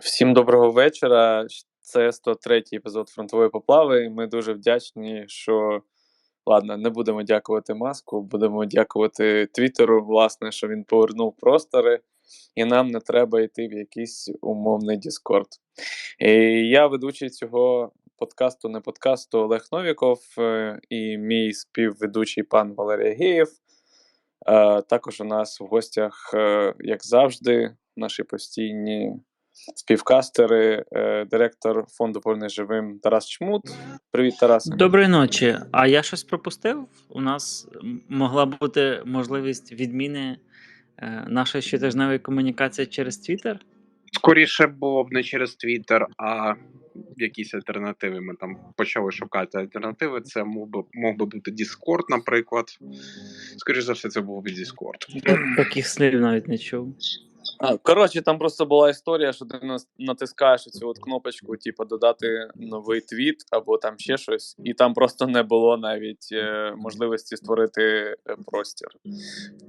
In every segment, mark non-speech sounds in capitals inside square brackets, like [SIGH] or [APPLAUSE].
Всім доброго вечора. Це 103-й епізод фронтової поплави. І ми дуже вдячні, що ладно, не будемо дякувати маску, будемо дякувати Твіттеру, власне, що він повернув простори, і нам не треба йти в якийсь умовний Діскорд. Я ведучий цього подкасту, не подкасту Олег Новіков е, і мій співведучий пан Валерій Геєв. Е, Також у нас в гостях, е, як завжди, наші постійні співкастери, е, директор фонду «Повернись живим Тарас Чмут. Привіт, Тарас. Доброї ночі. А я щось пропустив? У нас могла бути можливість відміни е, нашої щотижневої комунікації через Twitter? Скоріше було б не через Твіттер, а якісь альтернативи. Ми там почали шукати альтернативи. Це мог би мог би бути Discord, наприклад. Скоріше за все, це був би Discord. Таких слів навіть не чув. Коротше, там просто була історія, що ти натискаєш цю от кнопочку, типу, додати новий твіт або там ще щось, і там просто не було навіть е, можливості створити е, простір.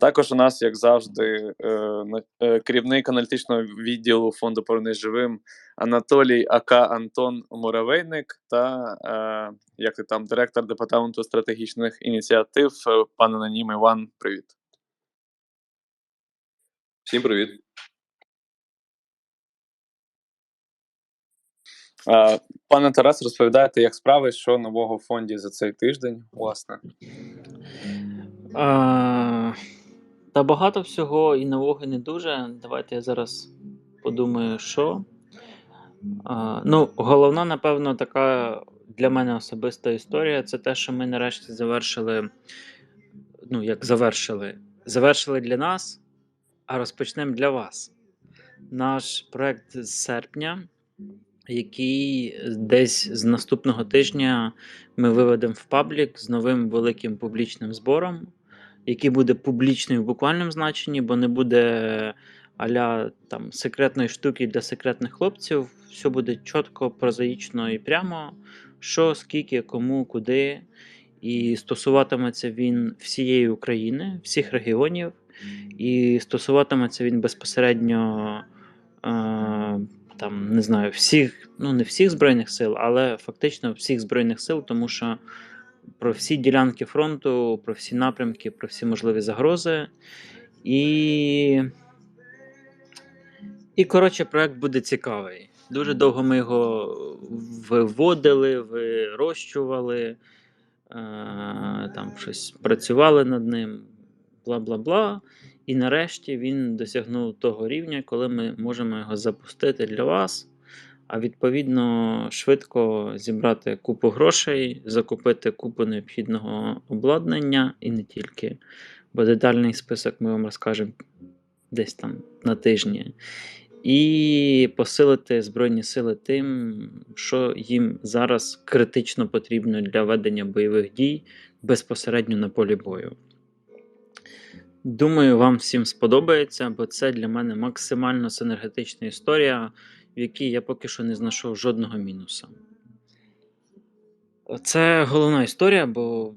Також у нас, як завжди, е, е, керівник аналітичного відділу фонду «Повернись живим Анатолій АК Антон Муравейник та е, як ти там, директор департаменту стратегічних ініціатив, е, пан Анонім Іван. Привіт. Всім привіт. Е, Пане Тарас, розповідайте, як справи, що нового в фонді за цей тиждень, власне. А, та багато всього і нового, і не дуже. Давайте я зараз подумаю, що. А, ну, головна, напевно, така для мене особиста історія це те, що ми нарешті завершили. Ну, як завершили? Завершили для нас, а розпочнемо для вас. Наш проект з серпня, який десь з наступного тижня ми виведемо в паблік з новим великим публічним збором, який буде публічний в буквальному значенні, бо не буде аля там секретної штуки для секретних хлопців. Все буде чітко, прозаїчно і прямо. Що, скільки, кому, куди. І стосуватиметься він всієї України, всіх регіонів, і стосуватиметься він безпосередньо е, там, не знаю, всіх, ну не всіх Збройних сил, але фактично всіх Збройних сил, тому що про всі ділянки фронту, про всі напрямки, про всі можливі загрози. І, і коротше, проект буде цікавий. Дуже довго ми його виводили, вирощували, е, там щось працювали над ним, бла бла бла. І нарешті він досягнув того рівня, коли ми можемо його запустити для вас, а відповідно швидко зібрати купу грошей, закупити купу необхідного обладнання і не тільки. Бо детальний список ми вам розкажемо десь там на тижні. І посилити Збройні сили тим, що їм зараз критично потрібно для ведення бойових дій безпосередньо на полі бою. Думаю, вам всім сподобається, бо це для мене максимально синергетична історія, в якій я поки що не знайшов жодного мінуса. Це головна історія, бо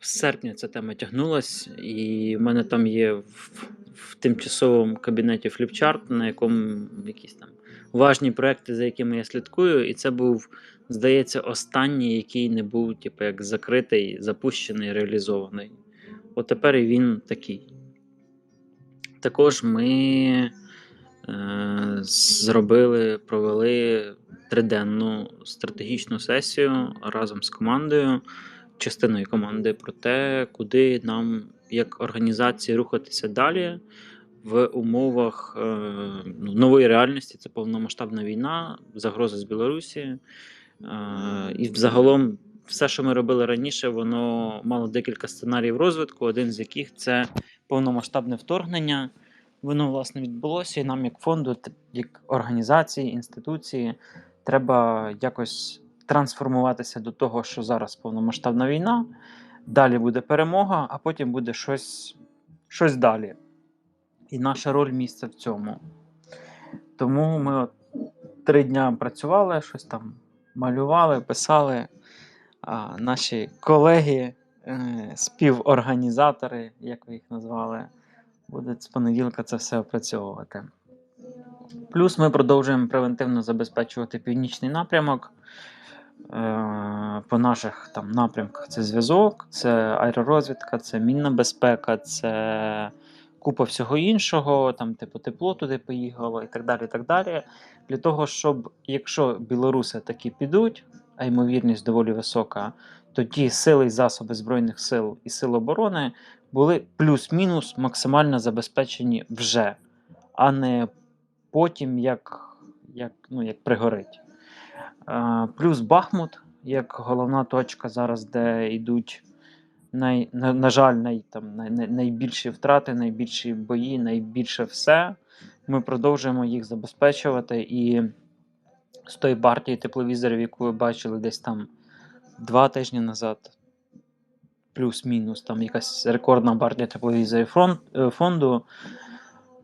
з серпня ця тема тягнулась, і в мене там є в, в тимчасовому кабінеті фліпчарт, на якому якісь там важні проекти, за якими я слідкую. І це був, здається, останній, який не був, типу, як закритий, запущений, реалізований. От тепер і він такий. Також ми е, зробили, провели триденну стратегічну сесію разом з командою, частиною команди про те, куди нам як організації рухатися далі в умовах е, ну, нової реальності. Це повномасштабна війна, загроза з Білорусі. Е, і взагалом все, що ми робили раніше, воно мало декілька сценаріїв розвитку, один з яких це повномасштабне вторгнення. Воно власне відбулося, і нам, як фонду, як організації, інституції, треба якось трансформуватися до того, що зараз повномасштабна війна, далі буде перемога, а потім буде щось, щось далі. І наша роль місце в цьому. Тому ми от три дня працювали, щось там малювали, писали. А наші колеги, співорганізатори, як ви їх назвали, будуть з понеділка це все опрацьовувати. Плюс ми продовжуємо превентивно забезпечувати північний напрямок. Е, По наших там напрямках це зв'язок, це аеророзвідка, це мінна безпека, це купа всього іншого, там, типу, тепло туди поїхало і так далі. і так далі. Для того, щоб якщо білоруси таки підуть, а ймовірність доволі висока, то ті сили і засоби Збройних сил і сил оборони були плюс-мінус максимально забезпечені вже, а не потім, як, як, ну, як пригорить. Плюс Бахмут, як головна точка зараз, де йдуть, най, на, на жаль, най, там, най, найбільші втрати, найбільші бої, найбільше все. Ми продовжуємо їх забезпечувати. І з тої партії тепловізорів, яку ви бачили десь там два тижні назад, плюс-мінус, там якась рекордна партія тепловізорів е, фонду,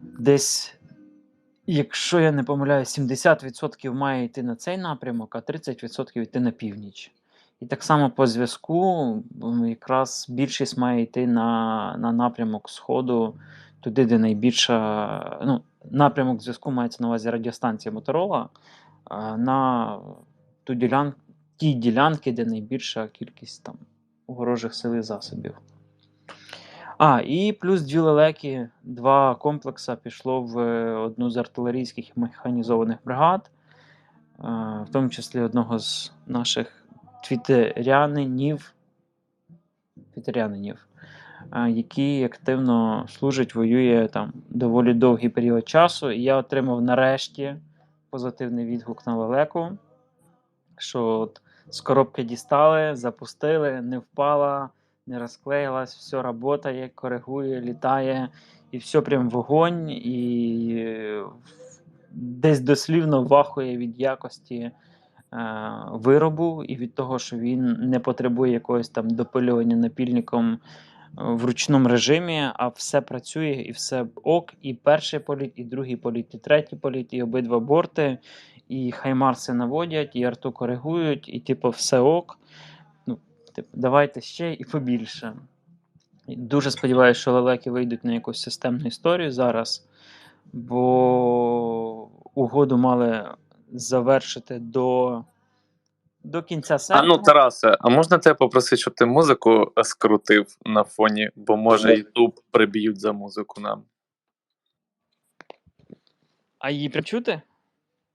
десь Якщо я не помиляюсь, 70% має йти на цей напрямок, а 30% йти на північ. І так само по зв'язку, якраз більшість має йти на, на напрямок Сходу, туди, де найбільша. Ну, напрямок зв'язку мається на увазі радіостанція Моторола, на ту ділян, ті ділянки, де найбільша кількість там ворожих сил і засобів. А, і плюс дві лелеки, два комплекси пішло в е, одну з артилерійських механізованих бригад, е, в тому числі одного з наших твітерянинів, твітерянинів, е, який активно служить, воює там доволі довгий період часу. І я отримав нарешті позитивний відгук на лелеку, що от з коробки дістали, запустили, не впала не розклеїлась, все працює, коригує, літає, і все прям вогонь, і десь дослівно вахує від якості е, виробу і від того, що він не потребує якогось там допилювання напільником е, в ручному режимі, а все працює і все ок. І перший політ, і другий політ, і третій політ, і обидва борти, і хаймарси наводять, і арту коригують, і типу все ок. Ну, типу, давайте ще і побільше. І Дуже сподіваюся, що лелеки вийдуть на якусь системну історію зараз, бо угоду мали завершити до, до кінця А серпня. ну, Тарасе, а можна тебе попросити, щоб ти музику скрутив на фоні, бо може Ютуб приб'ють за музику нам. А її причути?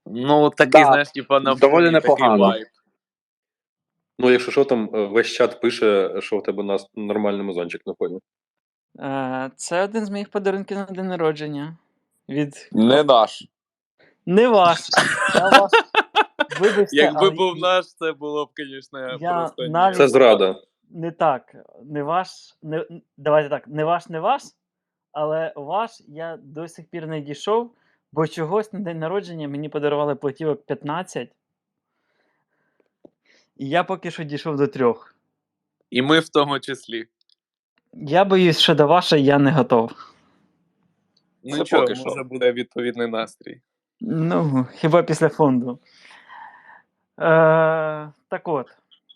Ну, такий, Да, знаєш, типа на доволі фоні такий непогано. вайб. Ну, якщо що, там е, весь чат пише, що в тебе на с- нормальний музончик на фоні. Е, Це один з моїх подарунків на день народження. Від Не наш. не ваш. Я вас... [LAUGHS] Вибачте, Якби але був наш, це було б, звісно, Я просто. ні. навіть- Це зрада. не так. Не ваш. Не... Давайте так, не ваш, не ваш, але ваш я до сих пір не дійшов, бо чогось на день народження мені подарували платівок 15. І я поки що дійшов до трьох. І ми в тому числі. Я боюсь, що до вашої я не готов. Ну, Це поки що. може буде відповідний настрій. Ну, хіба після фонду. Е, так от,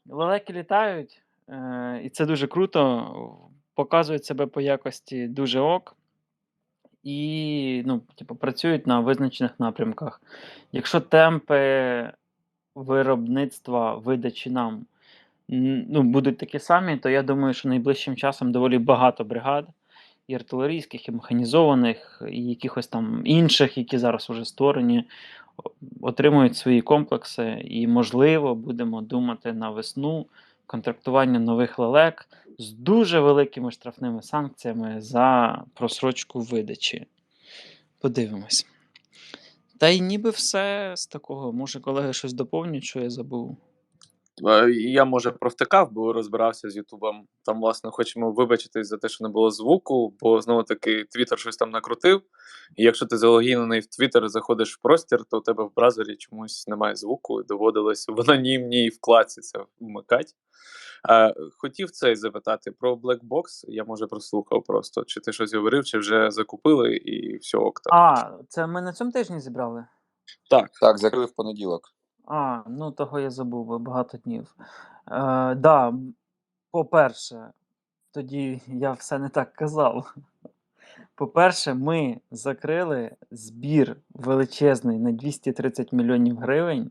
лелеки літають, е, і це дуже круто. Показують себе по якості дуже ок. І ну, типу, працюють на визначених напрямках. Якщо темпи виробництва видачі нам ну, будуть такі самі, то я думаю, що найближчим часом доволі багато бригад, і артилерійських, і механізованих, і якихось там інших, які зараз вже створені, отримують свої комплекси, і, можливо, будемо думати на весну контрактування нових лелек з дуже великими штрафними санкціями за просрочку видачі. Подивимось. Та й ніби все з такого. Може, колеги щось доповнять, що я забув. Е, Я, може, провтикав, бо розбирався з Ютубом. Там, власне, хочемо вибачитись за те, що не було звуку, бо знову таки Твіттер щось там накрутив. І якщо ти залогінений в Твіттер, заходиш в простір, то у тебе в браузері чомусь немає звуку, і доводилось в анонімній вкладці це вмикати. Е, хотів цей запитати про Black Box. Я може прослухав просто. Чи ти щось говорив, чи вже закупили і все ок там. А, це ми на цьому тижні зібрали? Так. Так, закрили в понеділок. А, ну того я забув, бо багато днів. Е, Да, по-перше, тоді я все не так казав. По-перше, ми закрили збір величезний на 230 мільйонів гривень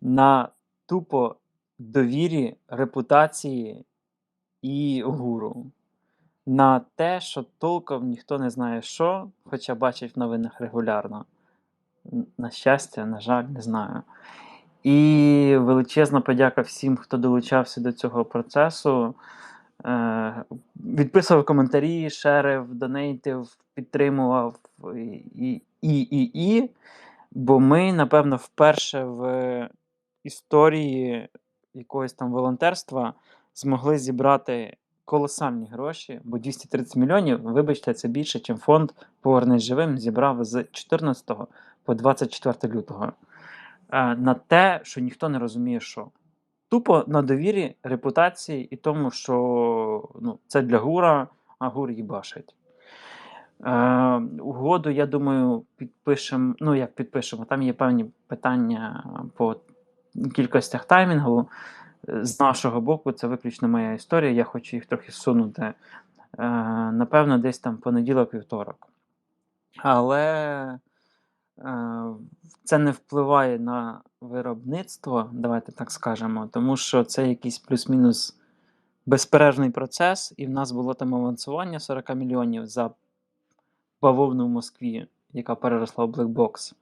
на тупо довірі, репутації і гуру. На те, що толком ніхто не знає що, хоча бачить в новинах регулярно. На щастя, на жаль, не знаю. І величезна подяка всім, хто долучався до цього процесу. Е, відписував коментарі, шерив, донейтив, підтримував і, і, і, і. Бо ми, напевно, вперше в історії якогось там волонтерства змогли зібрати колосальні гроші, бо 230 мільйонів, вибачте, це більше, ніж фонд Повернись живим зібрав з 14 по 24 лютого. Е, на те, що ніхто не розуміє, що. Тупо на довірі, репутації і тому, що ну, це для гура, а гур їбашить. Е, угоду, я думаю, підпишемо. Ну, як підпишемо, там є певні питання по кількостях таймінгу. З нашого боку, це виключно моя історія. Я хочу їх трохи сунути. Е, напевно, десь там понеділок-вівторок. Але е, це не впливає на виробництво, давайте так скажемо, тому що це якийсь плюс-мінус безперервний процес, і в нас було там авансування 40 мільйонів за бавовну в Москві, яка переросла в Blackbox.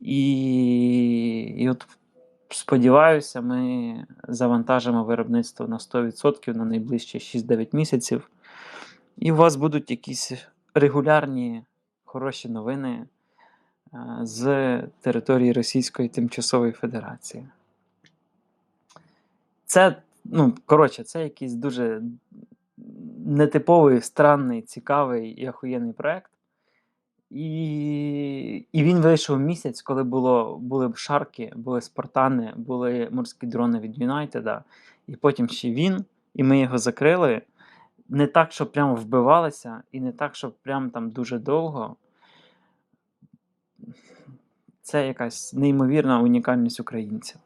І, і от сподіваюся, ми завантажимо виробництво на 100% на найближчі 6-9 місяців. І у вас будуть якісь регулярні хороші новини е, з території Російської Тимчасової Федерації. Це, ну, коротше, це якийсь дуже нетиповий, странний, цікавий і охуєнний проект. І, і він вийшов місяць, коли було, були шарки, були спартани, були морські дрони від Юнайтеда, і потім ще він, і ми його закрили. Не так, щоб прямо вбивалися, і не так, щоб прям там дуже довго. Це якась неймовірна унікальність українців.